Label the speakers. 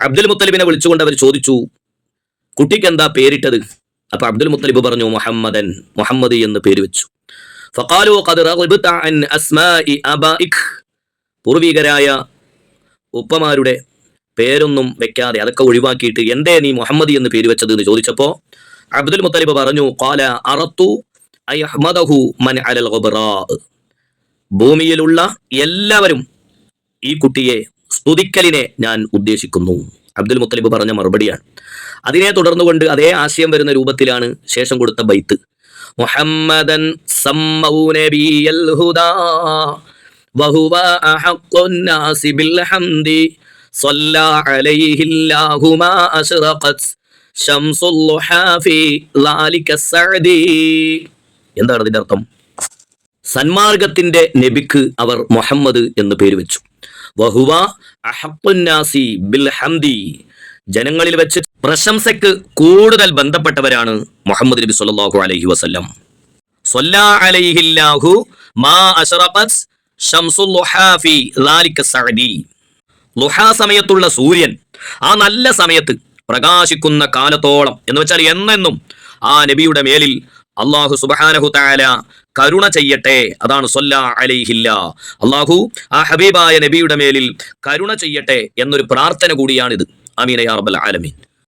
Speaker 1: Abdel മുത്തലിബിനെ വിളിച്ചുകൊണ്ട് അവർ ചോദിച്ചു കുട്ടിക്ക് എന്താ പേരിട്ടത്? അപ്പൊ അബ്ദുൽ മുത്തലിബ് പറഞ്ഞു മുഹമ്മദൻ മുഹമ്മദ് എന്ന് പേര് വെച്ചു. അബാഇക്. പൂർവികരായ ഉപ്പമാരുടെ പേരൊന്നും വെക്കാതെ അതൊക്കെ ഒഴിവാക്കിയിട്ട് എന്തേ നീ മുഹമ്മദ് എന്ന് പേര് വെച്ചത്? എന്ന് ചോദിച്ചപ്പോ അബ്ദുൽ മുത്തലിബ് പറഞ്ഞു കാല അറത്തു അലൽ ഭൂമിയിലുള്ള എല്ലാവരും ഈ കുട്ടിയെ സ്തുതിക്കലിനെ ഞാൻ ഉദ്ദേശിക്കുന്നു. അബ്ദുൽ മുത്തലിബ് പറഞ്ഞ മറുപടിയാണ്. അതിനെ തുടർന്നുകൊണ്ട് അതേ ആശയം വരുന്ന രൂപത്തിലാണ് ശേഷം കൊടുത്ത ബൈത്ത്. മുഹമ്മദൻ എന്താണ് ഇതിന്റെ അർത്ഥം? സന്മാർഗത്തിന്റെ നബിക്ക് അവർ മുഹമ്മദ് എന്ന് പേര് വെച്ചു. വഹുവ അഹഖുന്നാസി ബിൽ ഹംദി. ജനങ്ങളിൽ വെച്ച് പ്രശംസയ്ക്ക് കൂടുതൽ ബന്ധപ്പെട്ടവരാണ് മുഹമ്മദ് നബി സല്ലാഹു അലൈഹി വസ്ലം മാ ഫി സഅദി. സമയത്തുള്ള സൂര്യൻ ആ നല്ല സമയത്ത് പ്രകാശിക്കുന്ന കാലത്തോളം എന്ന് വെച്ചാൽ എന്നെന്നും ആ നബിയുടെ മേലിൽ അള്ളാഹു സുബാനഹു താല കരുണ ചെയ്യട്ടെ. അതാണ് സൊല്ലാ അലൈഹില്ല. അള്ളാഹു ആ ഹബീബായ നബിയുടെ മേലിൽ കരുണ ചെയ്യട്ടെ എന്നൊരു പ്രാർത്ഥന കൂടിയാണിത്. അമീന യാ റബ്ബൽ ആലമീൻ.